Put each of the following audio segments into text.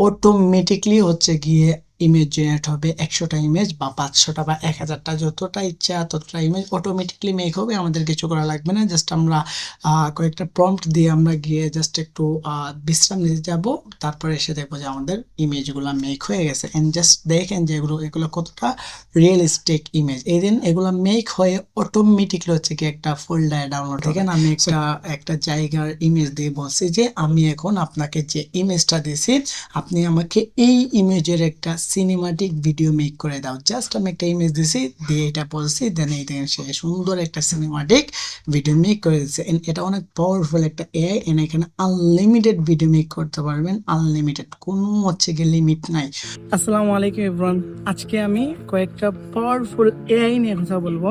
Automatically হচ্ছে গিয়ে image generate হবে একশোটা ইমেজ বা পাঁচশোটা বা এক হাজারটা। যতটা ইচ্ছা ততটা ইমেজ অটোমেটিকলি মেক হবে আমাদের কিছু করা লাগবে না। জাস্ট আমরা কয়েকটা প্রম্পট দিয়ে আমরা গিয়ে জাস্ট একটু বিশ্রাম নিতে যাব। তারপরে এসে দেখব যে আমাদের ইমেজগুলো মেক হয়ে গেছে। এন্ড জাস্ট দেখেন যে এগুলো এগুলো কতটা রিয়েলিস্টিক ইমেজ এই দিন এগুলো মেক হয়ে অটোমেটিকলি হচ্ছে কি একটা ফোল্ডার ডাউনলোড দেখেন আমি একটা একটা জায়গার ইমেজ দিয়ে বলছি যে আমি এখন আপনাকে যে ইমেজটা দিয়েছি আপনি আমাকে এই ইমেজের একটা সিনেমাটিক ভিডিও মেক করে দাও। জাস্ট আমি একটা ইমেজ দিছি, দিয়ে এটা বলছি দেন এই দেখেন সে সুন্দর একটা সিনেমাটিক ভিডিও মেক করে দিচ্ছে এটা অনেক পাওয়ারফুল একটা এআই এন্ড এখানে আনলিমিটেড ভিডিও মেক করতে পারবেন। আনলিমিটেড কোনো হচ্ছে গিয়ে লিমিট নাই। আসসালামু আলাইকুম ইব্রান আজকে আমি কয়েকটা পাওয়ারফুল এআই নিয়ে কথা বলব,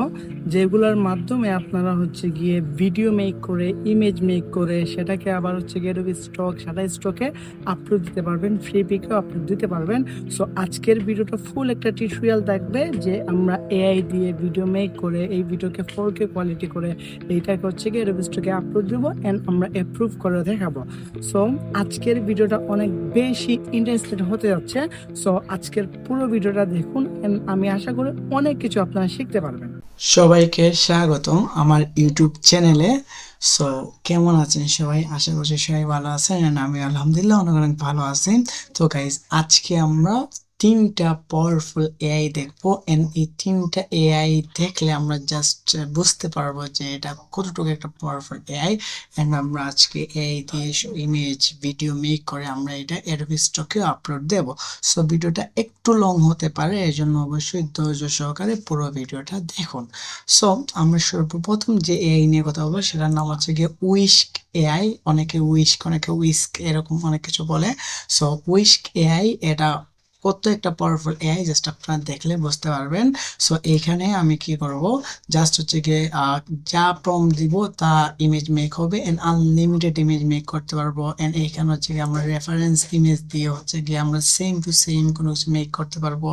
যেগুলোর মাধ্যমে আপনারা হচ্ছে গিয়ে ভিডিও মেক করে ইমেজ মেক করে, সেটাকে আবার হচ্ছে গিয়ে স্টক সেটা স্টকে আপলোড দিতে পারবেন ফ্রি পিকেও আপলোড দিতে পারবেন। সো আজকের ভিডিওটা ফুল একটা টিউটোরিয়াল দেখবে যে আমরা এআই দিয়ে ভিডিও মেক করে এই ভিডিওকে ফোর কে কোয়ালিটি করে এইটাকে হচ্ছে গিয়ে স্টকে আপলোড দেবো অ্যান্ড আমরা অ্যাপ্রুভ করে দেখাবো। সো আজকের ভিডিওটা অনেক বেশি ইন্টারেস্টেড হতে যাচ্ছে। সো আজকের পুরো ভিডিওটা দেখুন and আমি আশা করি অনেক কিছু আপনারা শিখতে পারবেন। সবাইকে স্বাগতম আমার ইউটিউব চ্যানেলে। সো কেমন আছেন সবাই? আশা করছি সবাই ভালো আছেন আমি আলহামদুলিল্লাহ অনেক অনেক ভালো আছি। তো গাইজ আজকে আমরা তিনটা পাওয়ারফুল এআই দেখব এন্ড এই তিনটা এআই দেখলে আমরা জাস্ট বুঝতে পারব যে এটা কতটুকু একটা পাওয়ারফুল এআই এন্ড আমরা আজকে এআই দিয়ে ইমেজ ভিডিও মেক করে আমরা এটা এডোবি স্টকেও আপলোড দেব। সো ভিডিওটা একটু লং হতে পারে এই জন্য অবশ্যই ধৈর্য সহকারে পুরো ভিডিওটা দেখুন। সো আমরা সর্বপ্রথম যে এআই নিয়ে কথা বলব, সেটার নাম হচ্ছে গিয়ে উইস্ক এআই অনেকে উইস্ক অনেকে উইস্ক এরকম অনেক কিছু বলে। সো উইস্ক এআই এটা কত একটা পাওয়ারফুল এআই জাস্ট আপনারা দেখলে বুঝতে পারবেন। সো এইখানে আমি কি করব? জাস্ট হচ্ছে গিয়ে যা প্রম দিব তা ইমেজ মেক হবে। এন্ড আনলিমিটেড ইমেজ মেক করতে পারব। এন্ড এইখানে হচ্ছে গিয়ে আমরা রেফারেন্স ইমেজ দিয়ে হচ্ছে গিয়ে আমরা সেম টু সেম কোনো কিছু মেক করতে পারব।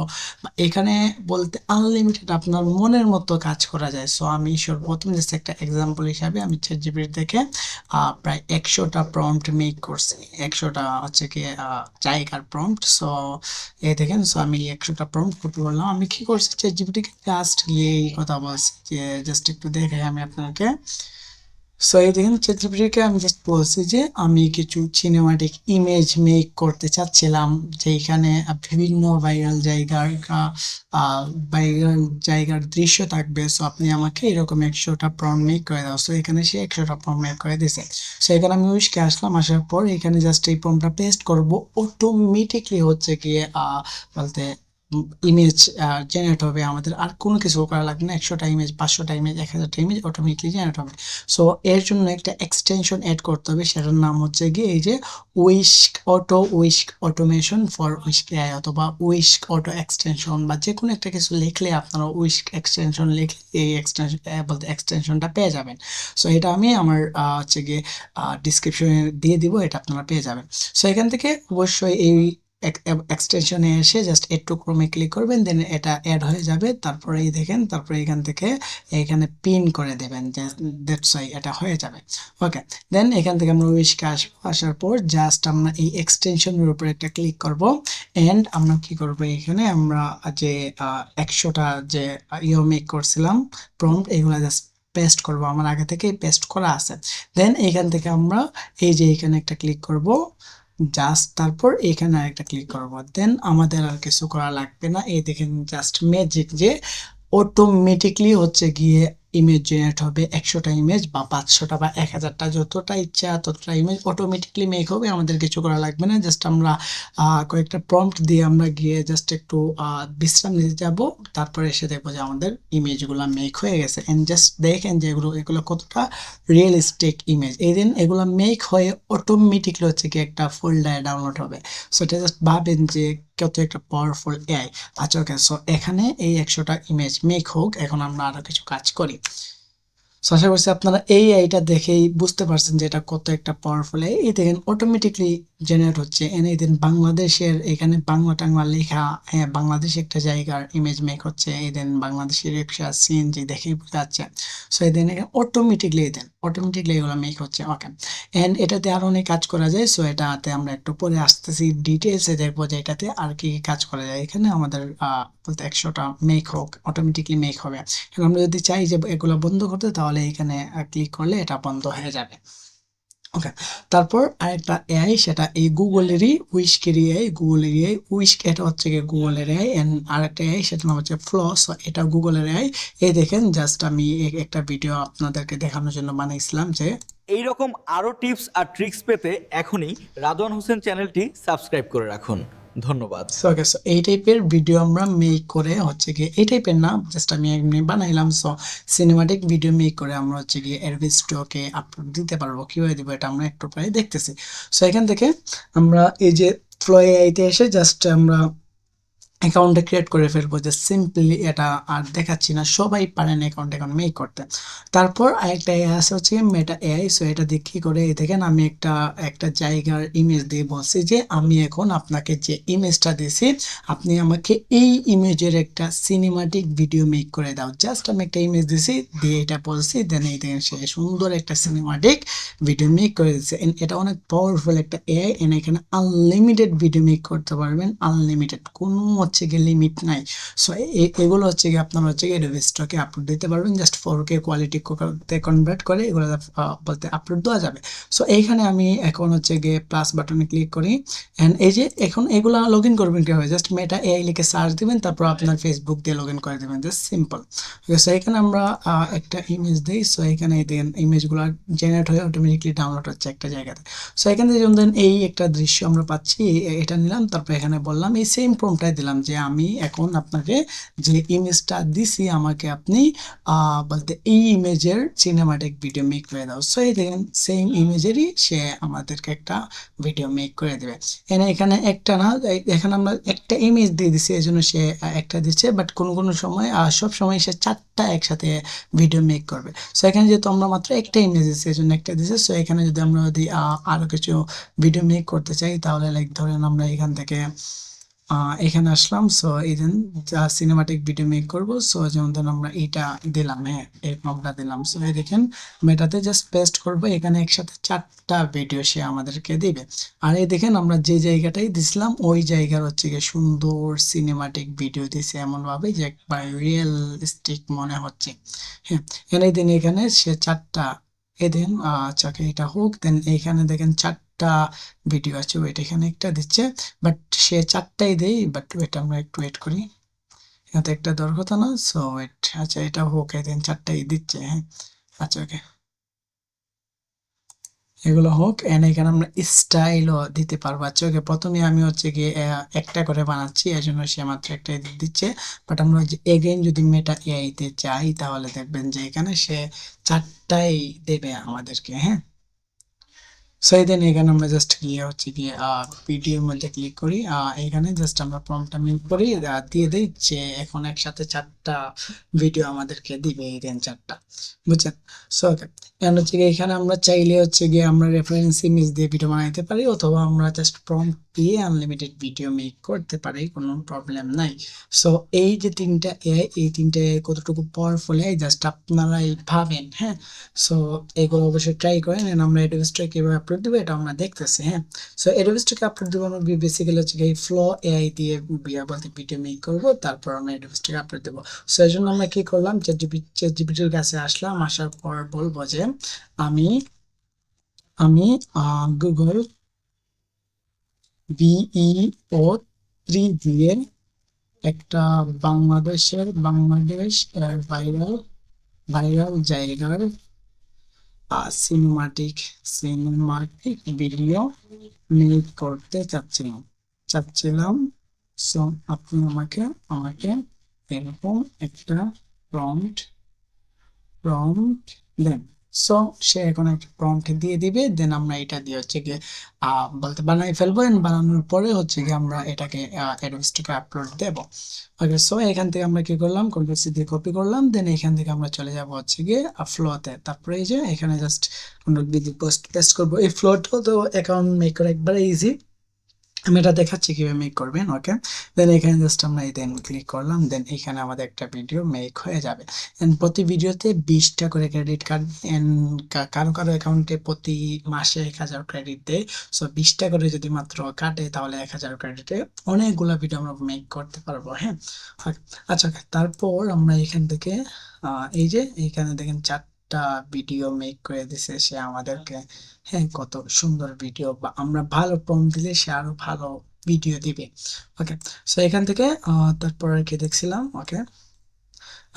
এখানে বলতে আনলিমিটেড আপনার মনের মতো কাজ করা যায়। সো আমি সর্বপ্রথম জাস্ট একটা এক্সাম্পল হিসাবে আমি চ্যাট দেখে আহ, প্রায় একশোটা প্রম্পট মেক করছি। একশোটা হচ্ছে আহ, জায়গার প্রম্পট সো এই দেখেন সো আমি একশোটা প্রম্পট করতে বললাম। আমি কি করছি? চ্যাট জিপিটিকে জাস্ট গিয়ে এই কথা বলছি যে জাস্ট একটু দেখে আমি আপনাকে। সো এই দেখেন চ্যাট আমি জাস্ট বলছি যে আমি কিছু সিনেমাটিক ইমেজ মেক করতে চাচ্ছিলাম যেখানে বিভিন্ন ভাইরাল জায়গার ভাইরাল জায়গার দৃশ্য থাকবে। সো আপনি আমাকে এরকম একশোটা প্রম মেক করে দাও। সো এখানে সে একশোটা প্রম মেক করে দিয়েছে। সো এখানে আমি উইশকে আসলাম, আসার পর এখানে জাস্ট এই প্রমটা পেস্ট করব। অটোমেটিকলি হচ্ছে গিয়ে বলতে ইমেজ জেনারেট হবে, আমাদের আর কোনো কিছু করা লাগবে না। একশোটা ইমেজ পাঁচশোটা ইমেজ এক হাজারটা ইমেজ অটোমেটিকলি জেনারেট হবে। সো এর জন্য একটা এক্সটেনশন অ্যাড করতে হবে, সেটার নাম হচ্ছে গিয়ে এই যে Whisk auto Whisk automation for Whisk AI অথবা উইস্ক অটো এক্সটেনশন বা যে কোনো একটা কিছু লিখলে আপনারা উইস্ক এক্সটেনশন লিখলে এই এক্সটেনশন বলতে এক্সটেনশনটা পেয়ে যাবেন। সো এটা আমি আমার হচ্ছে গিয়ে ডিসক্রিপশনে দিয়ে দিব, এটা আপনারা পেয়ে যাবেন। সো এখান থেকে অবশ্যই এই এক্সটেনশনে এসে জাস্ট একটু ক্রমে ক্লিক করবেন দেন এটা অ্যাড হয়ে যাবে। তারপরে এই দেখেন, তারপরে এখান থেকে এখানে পিন করে দেবেন দ্যাটস ওয়াই এটা হয়ে যাবে। ওকে দেন এখান থেকে আমরা উইশকে আসব আসার পর জাস্ট আমরা এই এক্সটেনশনের উপর একটা ক্লিক করব এন্ড আমরা কি করব এখানে? আমরা যে একশোটা যে ইয়ে মেক করছিলাম প্রম্পট এগুলো জাস্ট পেস্ট করব। আমার আগে থেকেই পেস্ট করা আছে। দেন এখান থেকে আমরা এই যে এখানে একটা ক্লিক করব জাস্ট তারপর এখানে আরেকটা ক্লিক করব। দেন আমাদের আর কিছু করা লাগবে না। এই দেখেন জাস্ট ম্যাজিক যে অটোমেটিকলি হচ্ছে গিয়ে ইমেজ জেনারেট হবে একশোটা ইমেজ বা পাঁচশোটা বা এক হাজারটা। যতটা ইচ্ছা ততটা ইমেজ অটোমেটিকলি মেক হবে, আমাদের কিছু করা লাগবে না। জাস্ট আমরা কয়েকটা প্রম্পট দিয়ে আমরা গিয়ে জাস্ট একটু বিশ্রাম নিতে যাব, তারপরে এসে দেখব যে আমাদের ইমেজগুলো মেক হয়ে গেছে। অ্যান্ড জাস্ট দেখেন যে এগুলো এগুলো কতটা রিয়েলিস্টিক ইমেজ এই দিন এগুলো মেক হয়ে অটোমেটিকলি হচ্ছে কি একটা ফোল্ডারে ডাউনলোড হবে। সো এটা জাস্ট ভাবেন যে কত একটা পাওয়ারফুল এআই আচ্ছা ওকে সো এখানে এই একশোটা ইমেজ মেক হোক, এখন আমরা আরও কিছু কাজ করি। সো আশা করছি আপনারা এই এইটা দেখেই বুঝতে পারছেন যে এটা কত একটা পাওয়ারফুল এই দেখেন অটোমেটিকলি জেনারেট হচ্ছে। এনে দিন বাংলাদেশের এখানে বাংলা টাংলা লেখা হ্যাঁ বাংলাদেশ একটা জায়গার ইমেজ মেক হচ্ছে। এই দেন বাংলাদেশের রিক্সা সিএনজি দেখেই বোঝা যাচ্ছে। সো এই দিন অটোমেটিকলি এই দেন অটোমেটিকলি এগুলো মেক হচ্ছে ওকে অ্যান্ড এটাতে আরও অনেক কাজ করা যায় সো এটাতে আমরা একটু পরে আসতেছি ডিটেলসে দেখব যে এটাতে আর কি কি কাজ করা যায়। এখানে আমাদের বলতে একশোটা মেক হোক অটোমেটিকলি মেক হবে। এখন আমরা যদি চাই যে এগুলো বন্ধ করতে, তাহলে এখানে ক্লিক করলে এটা বন্ধ হয়ে যাবে। ওকে তারপর আরেকটা এআই সেটা এই গুগলেরই উইস্কের এআই গুগলের এআই উইস্ক এটা হচ্ছে গিয়ে গুগলের এআই অ্যান্ড আরেকটা এআই সেটা নাম হচ্ছে ফ্লস এটা গুগলের এআই এই দেখেন জাস্ট আমি একটা ভিডিও আপনাদেরকে দেখানোর জন্য বানাইছিলাম যে এইরকম আরও টিপস আর ট্রিক্স পেতে এখনই রাদওয়ান হোসেন চ্যানেলটি সাবস্ক্রাইব করে রাখুন। ধন্যবাদ। সো ওকে সো এই টাইপের ভিডিও আমরা মেক করে হচ্ছে গিয়ে, এই টাইপের না জাস্ট আমি এমনি বানাইলাম সো সিনেমাটিক ভিডিও মেক করে আমরা হচ্ছে গিয়ে এরভি স্টকে আপলোড দিতে পারব, কীভাবে দেবো এটা আমরা একটু প্রায় দেখতেছি। সো এখান থেকে আমরা এই যে ফ্লো এসে জাস্ট আমরা অ্যাকাউন্টটা ক্রিয়েট করে ফেলব যে সিম্পলি এটা আর দেখাচ্ছি না, সবাই পারেন অ্যাকাউন্ট এখন মেক করতে। তারপর আরেকটা এআই আছে হচ্ছে মেটা এআই সো এটা দিয়ে কী করে দেখেন আমি একটা একটা জায়গার ইমেজ দিয়ে বলছি যে আমি এখন আপনাকে যে ইমেজটা দিয়েছি, আপনি আমাকে এই ইমেজের একটা সিনেমাটিক ভিডিও মেক করে দাও। জাস্ট আমি একটা ইমেজ দিয়েছি, দিয়ে এটা বলছি দেন এই দেখেন সে সুন্দর একটা সিনেমাটিক ভিডিও মেক করে দিচ্ছে এটা অনেক পাওয়ারফুল একটা এআই এখানে আনলিমিটেড ভিডিও মেক করতে পারবেন আনলিমিটেড কোনো হচ্ছে গিয়ে লিমিট নাই। সো এগুলো হচ্ছে গিয়ে আপনারা হচ্ছে গিয়ে স্টকে আপলোড দিতে পারবেন। জাস্ট ফোর কে কোয়ালিটি তে কনভার্ট করে এগুলো বলতে আপলোড দেওয়া যাবে। সো এইখানে আমি এখন হচ্ছে গিয়ে প্লাস বাটনে ক্লিক করি। অ্যান্ড এই যে এখন এগুলো লগ ইন করবেন কীভাবে? জাস্ট মেটা এআই লিখে সার্চ দিবেন, তারপর আপনার ফেসবুক দিয়ে লগ ইন করে দেবেন। জাস্ট সিম্পল সো এখানে আমরা একটা ইমেজ দিই। সো এখানে দেন ইমেজগুলো জেনারেট হয়ে অটোমেটিকলি ডাউনলোড হচ্ছে একটা জায়গাতে। সো এখান যেমন ধরেন এই একটা দৃশ্য আমরা পাচ্ছি এটা নিলাম। তারপর এখানে বললাম, এই সেম প্রমটাই দিলাম। যে আমি এখন আপনাকে যে ইমেজটা দিছি আমাকে আপনি বলতে এই ইমেজের সিনেমাটিক ভিডিও মেক করে দাও। সো এই দেখেন সেম ইমেজেরই সে আমাদেরকে একটা ভিডিও মেক করে দেবে। এনে এখানে একটা না এখানে আমরা একটা ইমেজ দিয়ে দিছি এই জন্য সে একটা দিচ্ছে বাট কোনো কোনো সময় সব সময় সে চারটা একসাথে ভিডিও মেক করবে। সো এখানে যেহেতু আমরা মাত্র একটা ইমেজ দিচ্ছি এই জন্য একটা দিচ্ছে সো এখানে যদি আমরা যদি আহ, আরও কিছু ভিডিও মেক করতে চাই তাহলে লাইক ধরেন আমরা এখান থেকে এখানে আসলাম। সো এই যা সিনেমাটিক ভিডিও মেক করব সো যেমন ধরুন আমরা এইটা দিলাম হ্যাঁ দিলাম। সো এই দেখেন আমি এটাতে জাস্ট পেস্ট করব, এখানে একসাথে চারটা ভিডিও সে আমাদেরকে দিবে। আর এই দেখেন, আমরা যে জায়গাটাই দিছিলাম, ওই জায়গার হচ্ছে গিয়ে সুন্দর সিনেমাটিক ভিডিও দিছে এমন ভাবে যে একবার রিয়েলিস্টিক মনে হচ্ছে। হ্যাঁ এনে দিন এখানে সে চারটা এ দেন এটা হোক দেন এইখানে দেখেন চারটা ভিডিও আছে ওয়েট এখানে একটা দিচ্ছে বাট সে চারটাই দেই বাট ওয়েট আমরা একটু ওয়েট করি। এতে একটা দর কথা না সো ওয়েট আচ্ছা এটা হোক, এদিন চারটাই দিচ্ছে হ্যাঁ আচ্ছা ওকে এগুলো হোক এন্ড এখানে আমরা স্টাইলও দিতে পারব। আচ্ছা ওকে প্রথমে আমি হচ্ছে গিয়ে একটা করে বানাচ্ছি, এই জন্য সে মাত্র একটা দিচ্ছে। বাট আমরা যে এগেইন যদি মেটা এআইতে চাই, তাহলে দেখবেন যে এখানে সে চারটাই দেবে আমাদেরকে হ্যাঁ? সেই দেন এখানে আমরা জাস্ট গিয়ে হচ্ছে গিয়ে ভিডিওর মধ্যে ক্লিক করি। এখানে জাস্ট আমরা প্রম্পটটা মিট করি দিয়ে দিই যে এখন একসাথে চারটা ভিডিও আমাদেরকে দিবে এই দেন চারটা। বুঝছেন? সো ওকে এখন হচ্ছে গিয়ে এখানে আমরা চাইলে হচ্ছে গিয়ে আমরা রেফারেন্স ইমেজ দিয়ে ভিডিও বানাইতে পারি, অথবা আমরা জাস্ট প্রম্পট দিয়ে আনলিমিটেড ভিডিও মেক করতে পারি, কোনো প্রবলেম নাই। সো এই যে তিনটা এআই এই তিনটা কতটুকু পাওয়ারফুল এই জাস্ট আপনারাই ভাবেন হ্যাঁ? সো এগুলো অবশ্যই ট্রাই করেন আমরা এডোবিস্টকে কীভাবে আপলোড দেবো এটা আমরা দেখতেছি হ্যাঁ? সো এডোবিস্টকে আপলোড দেবো আমরা বেসিক্যালি হচ্ছে এই ফ্লো এআই দিয়ে বিয়া বলতে ভিডিও মেক করব, তারপর আমরা এডোবিস্টকে আপলোড দেবো। সো এই জন্য আমরা কি করলাম চ্যাট জিপিটির কাছে আসলাম, আসার পর বলব যে আমি আমি গুগল বিইও থ্রি দিয়ে একটা বাংলাদেশের, বাংলাদেশ ভাইরাল ভাইরাল জায়গার সিনেমাটিক সিনেমাটিক ভিডিও মেক করতে চাচ্ছিলাম। চাচ্ছিলাম সো আপনি আমাকে আমাকে এরকম একটা প্রম্পট প্রম্পট দেন। সো সে এখন একটা প্রম্পট দিয়ে দিবে দেন আমরা এটা দিয়ে হচ্ছে গিয়ে বলতে বানাই ফেলব। এন্ড বানানোর পরে হচ্ছে গিয়ে আমরা এটাকে অ্যাডভান্সটাকে আপলোড দেবো। ওকে সো এখান থেকে আমরা কি করলাম? কন্ট্রোল সি দিয়ে কপি করলাম। দেন এখান থেকে আমরা চলে যাব হচ্ছে গিয়ে ফ্লোতে তারপরে এই যে, এখানে জাস্ট কন্ট্রোল বি দিয়ে পোস্ট পেস্ট করব। এই ফ্লোটাও তো অ্যাকাউন্ট মেক করা একবারে ইজি আমি এটা দেখাচ্ছি কীভাবে মেক করবেন ওকে দেন এখানে জাস্ট আমরা এই দেন ক্লিক করলাম দেন এখানে আমাদের একটা ভিডিও মেক হয়ে যাবে। এন্ড প্রতি ভিডিওতে বিশটা করে ক্রেডিট কার্ড অ্যান্ড কারও কারও অ্যাকাউন্টে প্রতি মাসে এক হাজার ক্রেডিট দেয়। সো বিশটা করে যদি মাত্র কাটে, তাহলে এক হাজার ক্রেডিটে অনেকগুলো ভিডিও আমরা মেক করতে পারব হ্যাঁ? আচ্ছা তারপর আমরা এখান থেকে এই যে এইখানে দেখেন চারটা ভিডিও মেক করে দিছে সে আমাদেরকে হ্যাঁ কত সুন্দর ভিডিও বা আমরা ভালো প্রম দিলে সে আরও ভালো ভিডিও দিবে। ওকে সো এখান থেকে তারপর আর কি দেখছিলাম ওকে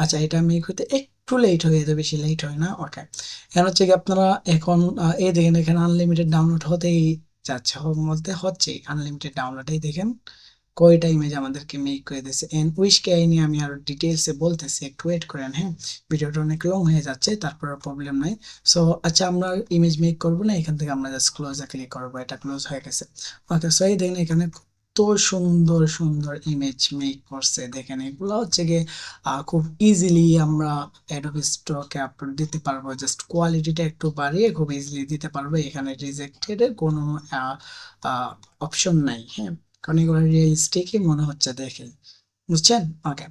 আচ্ছা এটা মেক হতে একটু লেট হয়ে যেতে বেশি লেট হয় না ওকে এখন হচ্ছে কি আপনারা এখন এই দেখেন এখানে আনলিমিটেড ডাউনলোড হতেই যাচ্ছে মধ্যে হচ্ছে আনলিমিটেড ডাউনলোডেই দেখেন। কয়টা ইমেজ আমাদেরকে মেক করে দিয়েছে? এন্ড উইশকে এই নিয়ে আমি আরও ডিটেলসে বলতেছি, একটু ওয়েট করেন হ্যাঁ? ভিডিওটা অনেক লং হয়ে যাচ্ছে, তারপর প্রবলেম নাই। সো আচ্ছা আমরা ইমেজ মেক করব না, এখান থেকে আমরা জাস্ট ক্লোজে ক্লিক করব, এটা ক্লোজ হয়ে গেছে। ওকে সো এই দেখেন এখানে কত সুন্দর সুন্দর ইমেজ মেক করছে। দেখেন, এগুলো হচ্ছে গিয়ে খুব ইজিলি আমরা অ্যাডোবি স্টকে আপলোড দিতে পারব। জাস্ট কোয়ালিটিটা একটু বাড়িয়ে খুব ইজিলি দিতে পারব। এখানে রিজেক্টেড কোনো অপশন নাই হ্যাঁ? কারণ রিয়েলিস্টিকই মনে হচ্ছে দেখে। বুঝছেন? ওকে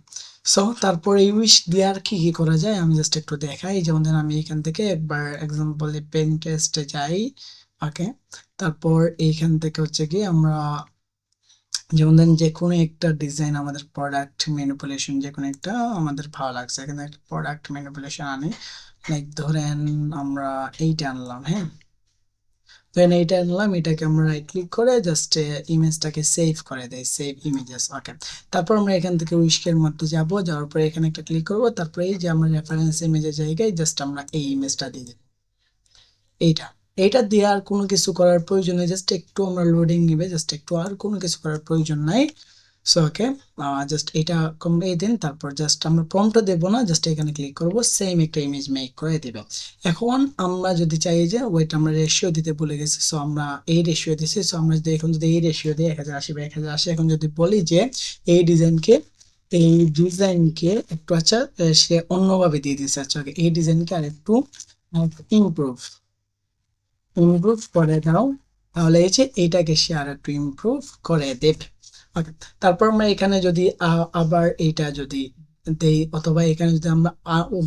সো তারপর এই উইশ দিয়ে আর কি কি করা যায়? আমি জাস্ট একটু দেখাই। যেমন ধরেন আমি এখান থেকে একবার এক্সাম্পল পেন্টেস্টে যাই। ওকে তারপর এইখান থেকে হচ্ছে কি আমরা যেমন ধরেন যে কোনো একটা ডিজাইন আমাদের প্রোডাক্ট ম্যানিপুলেশন যে কোনো একটা আমাদের ভালো লাগছে। এখানে একটা প্রোডাক্ট ম্যানিপুলেশন আনি। লাইক ধরেন আমরা এইটা আনলাম হ্যাঁ? দেন এইটা আনলাম, এটাকে আমরা রাইট ক্লিক করে জাস্ট ইমেজটাকে সেভ করে দেয় সেভ ইমেজেস ওকে তারপর আমরা এখান থেকে উইস্কের মধ্যে যাব, যাওয়ার পরে এখানে একটা ক্লিক করব, তারপরে এই যে আমরা রেফারেন্স ইমেজের জায়গায় জাস্ট আমরা এই ইমেজটা দিয়ে দেব। এইটা এইটা দিয়ে আর কোনো কিছু করার প্রয়োজন নেই জাস্ট একটু আমরা লোডিং নিবে জাস্ট একটু আর কোনো কিছু করার প্রয়োজন নাই। সো ওকে জাস্ট এটা কমিয়ে দিন, তারপর জাস্ট আমরা প্রম্পটও দেবো না জাস্ট এখানে ক্লিক করব সেম একটা ইমেজ মেক করে দেবে। এখন আমরা যদি চাই যে ওয়েট আমরা রেশিও দিতে ভুলে গেছি সো আমরা এই রেশিও দিছি সো আমরা যদি এখন যদি এই রেশিও দিই, এক হাজার আশি বা এক হাজার আশি, এখন যদি বলি যে এই ডিজাইনকে এই ডিজাইনকে একটু আচ্ছা সে অন্যভাবে দিয়ে দিচ্ছে আচ্ছা ওকে এই ডিজাইনকে আর একটু ইমপ্রুভ ইমপ্রুভ করে দাও, তাহলে এই যে এইটাকে সে আর একটু ইমপ্রুভ করে দেবে। তারপর আমরা এখানে যদি আবার এইটা যদি দেই, অথবা এখানে যদি আমরা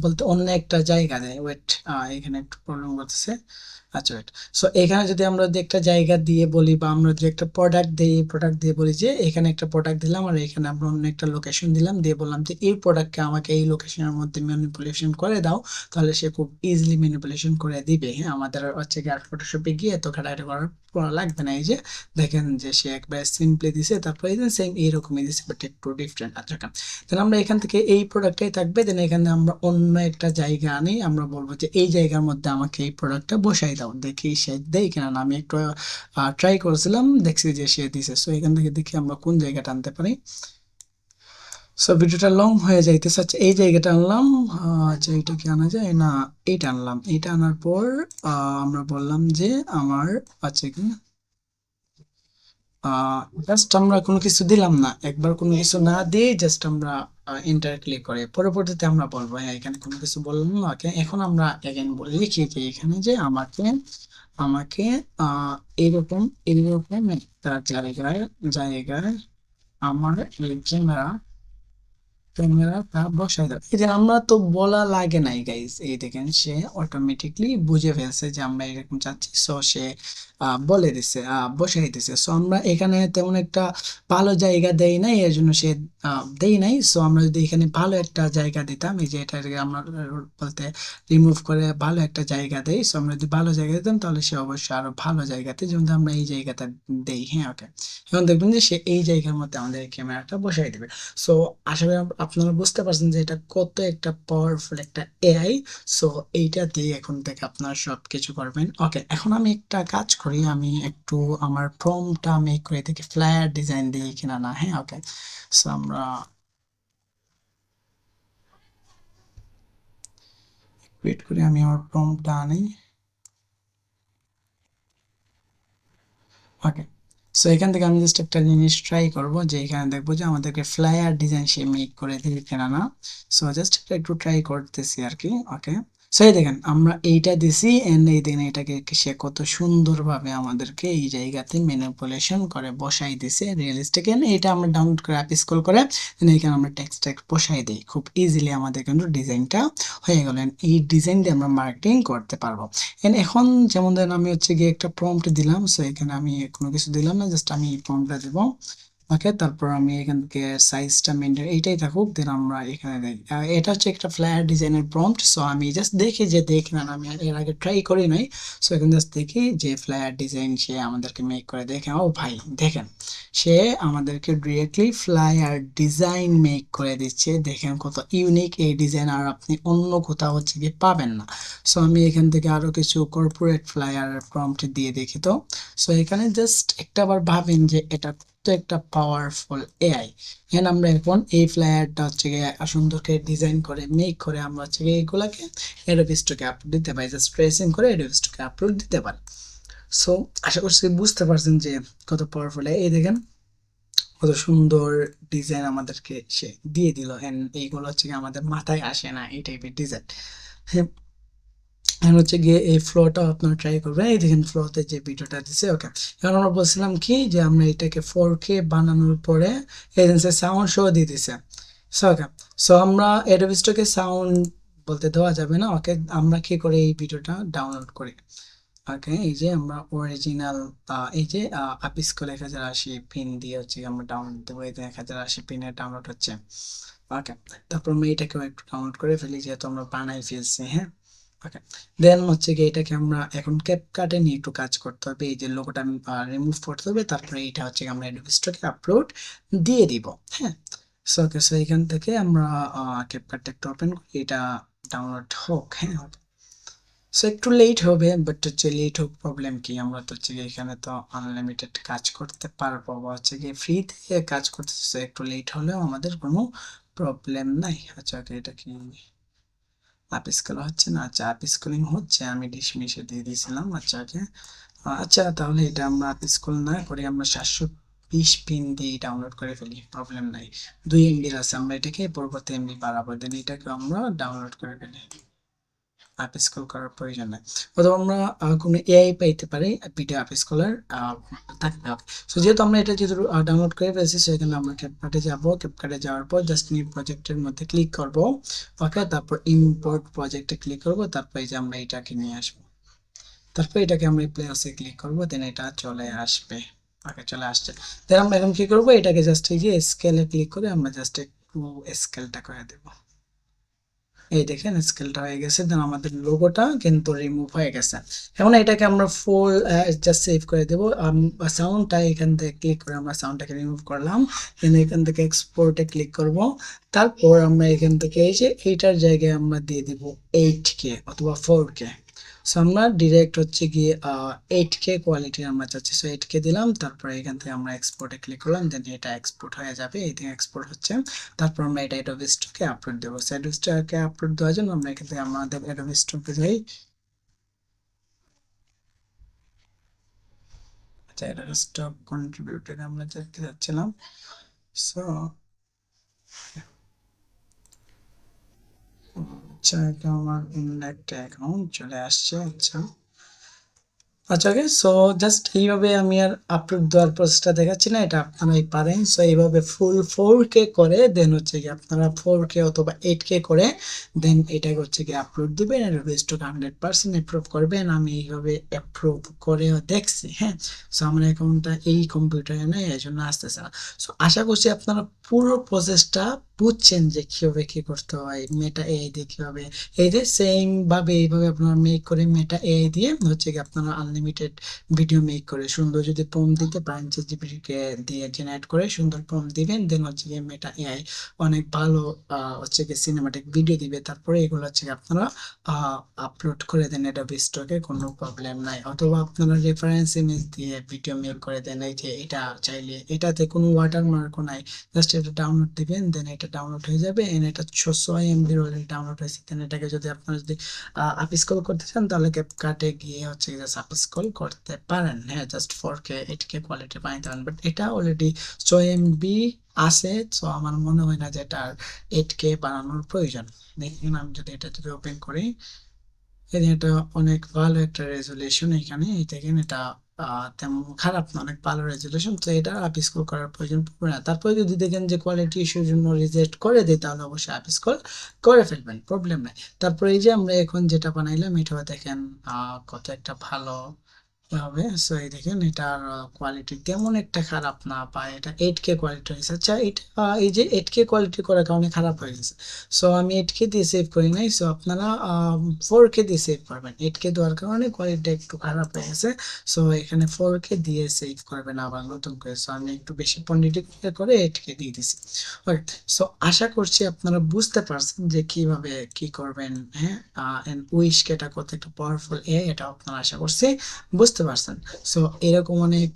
বলতে অন্য একটা জায়গা দেয় ওয়েট এখানে একটু প্রবলেম করতেছে। আচ্ছা ওয়েট সো এখানে যদি আমরা যদি একটা জায়গা দিয়ে বলি বা আমরা যদি একটা প্রোডাক্ট দিই প্রোডাক্ট দিয়ে বলি যে এখানে একটা প্রোডাক্ট দিলাম আর এখানে আমরা অন্য একটা লোকেশন দিলাম, দিয়ে বললাম যে এই প্রোডাক্টকে আমাকে এই লোকেশনের মধ্যে ম্যানিপুলেশন করে দাও, তাহলে সে খুব ইজিলি ম্যানিপুলেশন করে দিবে। হ্যাঁ আমাদের হচ্ছে আর ফটোশপে গিয়ে তো ঘাটাঘাটি করার করা লাগবে না। এই যে দেখেন যে সে একবার সিম্পলি দিছে, তারপরে এই সেম এইরকমই দিছে বাট একটু ডিফারেন্ট আচ্ছা দেন আমরা এখান থেকে এই প্রোডাক্টটাই থাকবে দেন এখানে আমরা অন্য একটা জায়গা আনি, আমরা বলব যে এই জায়গার মধ্যে আমাকে এই প্রোডাক্টটা বসাই দাও, দেখি সে দেয় কিনা না। আমি একটু ট্রাই করেছিলাম, দেখছি যে সে দিছে। সো এখান থেকে দেখি আমরা কোন জায়গাটা আনতে পারি। সো ভিডিওটা লং হয়ে যাইতে আচ্ছা এই জায়গাটা আনলাম। আচ্ছা এটা কি আনা যায়? না, এইটা আনলাম। এইটা আনার পর আমরা বললাম যে আমার আচ্ছা কি জাস্ট আমরা কোনো কিছু দিলাম না। একবার কোনো কিছু না দিয়ে জাস্ট আমরা এন্টার ক্লিক করে। পরবর্তীতে আমরা বলব হ্যাঁ এখানে কোনো কিছু বললাম না। এখন আমরা এগেন বলি লিখি যে এখানে যে আমাকে আমাকে এরকম এরকম একটা জায়গায় জায়গায় আমার এই ক্যামেরা ক্যামেরাটা বসাই দাও এই যে আমরা তো বলা লাগে নাই গাইস এই দেখেন, সে অটোমেটিকলি বুঝে ফেলছে যে আমরা এরকম চাচ্ছি। সো সে বলে দিছে বসাই দিছে। সো আমরা এখানে তেমন একটা ভালো জায়গা দেই নাই, এর জন্য সে দেই নাই। সো আমরা যদি এখানে ভালো একটা জায়গা দিতাম, এই যে এটাকে আমরা বলতে রিমুভ করে ভালো একটা জায়গা দেই। সো আমরা যদি ভালো জায়গা দিতাম, তাহলে সে অবশ্যই আরও ভালো জায়গাতে যেমন আমরা এই জায়গাটা দেই হ্যাঁ ওকে এখন দেখবেন যে সে এই জায়গার মধ্যে আমাদের ক্যামেরাটা বসাই দেবে। সো আশা করি আপনারা বুঝতে পারছেন যে এটা কত একটা পাওয়ারফুল একটা এআই সো এইটা দিয়ে এখন থেকে আপনারা সব কিছু করবেন। ওকে এখন আমি একটা কাজ করি, আমি একটু আমার প্রমটা আমি করে দেখি ফ্লায়ার ডিজাইন দিই কিনা না হ্যাঁ? ওকে সো আমরা ওয়েট করি আমি আমার প্রমটা আনি। ওকে সো এখান থেকে আমি জাস্ট একটা জিনিস ট্রাই করব যে এখানে দেখব যে আমাদেরকে ফ্লায়ার ডিজাইন সে মেক করে দিবে কেনা না? সো জাস্ট একটু ট্রাই করতেছি আর কি ওকে সো এই দেখেন, আমরা এইটা দিছি এন্ড এই দেখেন এটাকে সে কত সুন্দরভাবে আমাদেরকে এই জায়গাতে ম্যানিপুলেশন করে বসাই দিছে রিয়েলিস্টিক এন্ড এটা আমরা ডাউনলোড করে অ্যাপ স্কুল করে এখানে আমরা টেক্সট টেক্সট বসাই দিই। খুব ইজিলি আমাদের কিন্তু ডিজাইনটা হয়ে গেল এই ডিজাইন দিয়ে আমরা মার্কেটিং করতে পারব। এন্ড এখন যেমন ধরেন আমি হচ্ছে গিয়ে একটা প্রম্পট দিলাম সো এখানে আমি কোনো কিছু দিলাম না জাস্ট আমি এই প্রম্পটটা দেবো। ওকে, তারপর আমি এখান থেকে সাইজটা মেনটেন এইটাই থাকুক দেন আমরা এখানে দেই এটা হচ্ছে একটা ফ্ল্যাট ডিজাইনের প্রম্পট সো আমি জাস্ট দেখি যে দেখি না আমি এর আগে ট্রাই করি নাই। সো এখন জাস্ট দেখি যে ফ্ল্যাট ডিজাইন সে আমাদেরকে মেক করে। দেখে ও ভাই, দেখেন, সে আমাদেরকে ডিরেক্টলি ফ্লায়ার ডিজাইন মেক করে দিচ্ছে। দেখেন কত ইউনিক এই ডিজাইন আর আপনি অন্য কোথাও হচ্ছে গিয়ে পাবেন না। সো আমি এখান থেকে আরও কিছু কর্পোরেট ফ্লায়ার প্রম্পট দিয়ে দেখি তো। সো এখানে জাস্ট একটা বার ভাবেন যে এটা তো একটা পাওয়ারফুল এআই এখানে আমরা এখন এই ফ্লায়ারটা হচ্ছে গিয়ে সুন্দর করে ডিজাইন করে মেক করে আমরা হচ্ছে গিয়ে এইগুলাকে এডোবিস্টকে আপলোড দিতে পারি জাস্ট ট্রেসিং করে এডোবিস্টকে আপলোড দিতে পারি। সো আশা করছি বুঝতে পারছেন যে কত পাওয়ারফুল এই দেখেন, কত সুন্দর ডিজাইন আমাদেরকে সে দিয়ে দিল। এন্ড এইগুলো হচ্ছে আমাদের মাথায় আসে না, এই টাইপের ডিজাইন হ্যাঁ এখন হচ্ছে গিয়ে এই ফ্লোটা আপনারা ট্রাই করবেন। এই দেখেন ফ্লোতে যে ভিডিওটা দিছে ওকে এখন আমরা বলছিলাম কি যে আমরা এটাকে ফোর কে বানানোর পরে এজেন্সি সাউন্ড শো দিয়ে দিছে। সো ওকে সো আমরা এডোবিস্টকে সাউন্ড বলতে দেওয়া যাবে না ওকে আমরা কি করে এই ভিডিওটা ডাউনলোড করি? ওকে এই যে আমরা অরিজিনাল এই যে আপিস করে এক হাজার আশি পিন দিয়ে হচ্ছে আমরা ডাউনলোড দেবো এই এক হাজার আশি পিনে ডাউনলোড হচ্ছে। ওকে তারপর আমরা এটাকেও একটু ডাউনলোড করে ফেলি, যেহেতু আমরা বানাই ফেলছি হ্যাঁ? দেন হচ্ছে কি এটাকে আমরা এখন ক্যাপকাটে নিয়ে একটু কাজ করতে হবে। এই যে লোগোটা আমি রিমুভ করতে হবে। তারপরে এটা হচ্ছে আমরা এডোবিস্টকে আপলোড দিয়ে দিব। হ্যাঁ? সো ওকে সো এখান থেকে আমরা ক্যাপকাটটা একটু ওপেন করি। এটা ডাউনলোড হোক হ্যাঁ? হবে সো একটু লেট হবে বাট হচ্ছে লেট হোক প্রবলেম কি? আমরা তো হচ্ছে এখানে তো আনলিমিটেড কাজ করতে পারব বা হচ্ছে গিয়ে ফ্রি থেকে কাজ করতে একটু লেট হলেও আমাদের কোনো প্রবলেম নাই। আচ্ছা ওকে এটা কি আপ হচ্ছে না আচ্ছা আপ হচ্ছে, আমি ডিসমিসে দিয়ে দিয়েছিলাম আচ্ছা ওকে আচ্ছা তাহলে এটা আমরা আপ স্কুল না করে আমরা সাতশো বিশ পিন দিয়ে ডাউনলোড করে ফেলি প্রবলেম নাই। দুই এমবির আছে, আমরা এটাকে পরবর্তী এমবি বাড়াবো দেন এটাকে আমরা ডাউনলোড করে ফেলি। অ্যাপ স্কল করার প্রয়োজন নেই। অথবা আমরা কোনো এআই পাইতে পারি ভিডিও অ্যাপ স্কলার থাকতে হবে সো যেহেতু আমরা এটা যেহেতু ডাউনলোড করে ফেলেছি সেখানে আমরা ক্যাপকাটে যাব। ক্যাপকাটে যাওয়ার পর জাস্ট নিউ প্রজেক্টের মধ্যে ক্লিক করব। ওকে, তারপর ইম্পোর্ট প্রজেক্টে ক্লিক করব। তারপর এই যে আমরা এটাকে নিয়ে আসব। তারপর এটাকে আমরা প্লেসে ক্লিক করব। দেন এটা চলে আসবে। ওকে, চলে আসছে। দেন আমরা এখন কি করব? এটাকে জাস্ট এই যে স্কেলে ক্লিক করে আমরা জাস্ট একটু স্কেলটা করে দেবো। এই দেখেন স্কেলটা হয়ে গেছে, দেন আমাদের লোগোটা কিন্তু রিমুভ হয়ে গেছে। এখন এটাকে আমরা ফুল জাস্ট সেভ করে দেবো। সাউন্ডটা এখান থেকে ক্লিক করে আমরা সাউন্ডটাকে রিমুভ করলাম। দেন এখান থেকে এক্সপোর্টে ক্লিক করব। তারপর আমরা এখান থেকে এই যে, এইটার জায়গায় আমরা দিয়ে দেবো এইট কে অথবা ফোর কে সো আমরা ডিরেক্ট হচ্ছে গিয়ে এইট কে কোয়ালিটি আমরা চাচ্ছি। সো এইট কে দিলাম, তারপর এখান থেকে আমরা এক্সপোর্টে ক্লিক করলাম দেন এটা এক্সপোর্ট হয়ে যাবে, এই থেকে এক্সপোর্ট হচ্ছে। তারপর আমরা এটা অ্যাডোবি স্টকে আপলোড দেবো। সো অ্যাডোবি স্টকে আপলোড দেওয়ার জন্য আমরা এখান থেকে আমাদের অ্যাডোবি স্টকে যাই। আচ্ছা স্টক আমরা যাচ্ছিলাম। সো আচ্ছা এটা আমার একটা অ্যাকাউন্ট চলে আসছে আচ্ছা। আচ্ছা ওকে সো জাস্ট এইভাবে আমি আর আপলোড দেওয়ার প্রসেসটা দেখাচ্ছি না, এটা আপনারাই পারেন। সো এইভাবে ফুল ফোর কে করে দেন হচ্ছে কি আপনারা ফোর কে অথবা এইট কে করে দেন এটাকে হচ্ছে কি আপলোড দিবেন আর রেজিস্টার হান্ড্রেড পার্সেন্ট অ্যাপ্রুভ করবেন। আমি এইভাবে অ্যাপ্রুভ করেও দেখছি হ্যাঁ। সো আমার অ্যাকাউন্টটা এই কম্পিউটারে নেই এই জন্য আসতেছে না। সো আশা করছি আপনারা পুরো প্রসেসটা বুঝছেন যে কীভাবে কী করতে হয় মেটা এআই দিয়ে কীভাবে? এই যে সেম ভাবে এইভাবে আপনারা মেক করে মেটা এআই দিয়ে হচ্ছে কি আপনারা আনলিমিটেড ভিডিও মেক করে সুন্দর যদি পম দিতে পারেন জিপিটিকে দিয়ে জেনারেট করে সুন্দর পম দিবেন দেন হচ্ছে গিয়ে মেটা এআই অনেক ভালো হচ্ছে গিয়ে সিনেমাটিক ভিডিও দিবে। তারপরে এগুলো হচ্ছে আপনারা আপলোড করে দেন, এটা স্টকে কোনো প্রবলেম নাই। অথবা আপনারা রেফারেন্স ইমেজ দিয়ে ভিডিও মেক করে দেন, এই যে এটা চাইলে, এটাতে কোনো ওয়াটারমার্কও নাই। জাস্ট এটা ডাউনলোড দিবেন দেন এটা ডাউনলোড হয়ে যাবে এন্ড এটা ছশো এমবির অলরেডি ডাউনলোড হয়েছে। দেন এটাকে যদি আপনারা যদি আপিস্কল করতে চান, তাহলে ক্যাপকাটে গিয়ে হচ্ছে জাস্ট আপিস্কল করতে পারেন। হ্যাঁ just four K eight K quality বানাইতে পারেন বাট এটা অলরেডি ছয় এমবি আছে তো আমার মনে হয় না যে এটা এইট কে বানানোর প্রয়োজন। দেখুন, আমি যদি এটা যদি ওপেন করি এটা অনেক ভালো একটা রেজুলেশন এখানে। এই দেখেন, এটা তেমন খারাপ না, অনেক ভালো রেজুলেশন তো এটা আপ স্কোর করার প্রয়োজন পড়বে না। তারপরে যদি দেখেন যে কোয়ালিটি ইস্যুর জন্য রিজেক্ট করে দেয়, তাহলে অবশ্যই আপ স্কোর করে ফেলবেন প্রবলেম নাই। তারপরে এই যে আমরা এখন যেটা বানাইলাম, এটা দেখেন কত একটা ভালো হবে। সো এই দেখেন, এটার কোয়ালিটি তেমন একটা খারাপ না বা এটা এইট কে কোয়ালিটি হয়েছে। আচ্ছা এটা এই যে এইট কে কোয়ালিটি করার কারণে খারাপ হয়ে গেছে। সো আমি এইট কে দিয়ে সেভ করি নাই। সো আপনারা ফোর কে দিয়ে সেভ করবেন। এইট কে দেওয়ার কারণে কোয়ালিটি একটু খারাপ হয়ে গেছে। সো এখানে ফোর কে দিয়ে সেভ করবেন আবার নতুন করে। সো আমি একটু বেশি পন্ডিটি করে এইট কে দিয়ে দিছি। ওকে সো আশা করছি আপনারা বুঝতে পারছেন যে কীভাবে কি করবেন হ্যাঁ? উইশ কেটা কত একটা পাওয়ারফুল এ এটা আপনারা আশা করছি বুঝতে পারছেন। সো এরকম অনেক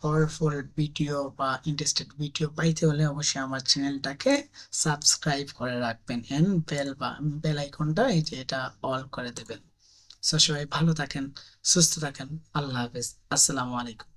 পাওয়ারফুল ভিডিও বা ইন্টারেস্টেড ভিডিও পাইতে হলে অবশ্যই আমার চ্যানেলটাকে সাবস্ক্রাইব করে রাখবেন অ্যান্ড বেল বা বেল আইকনটা এই যে এটা অল করে দেবেন। সো সবাই ভালো থাকেন, সুস্থ থাকেন, আল্লাহ হাফিজ। আসসালামু আলাইকুম।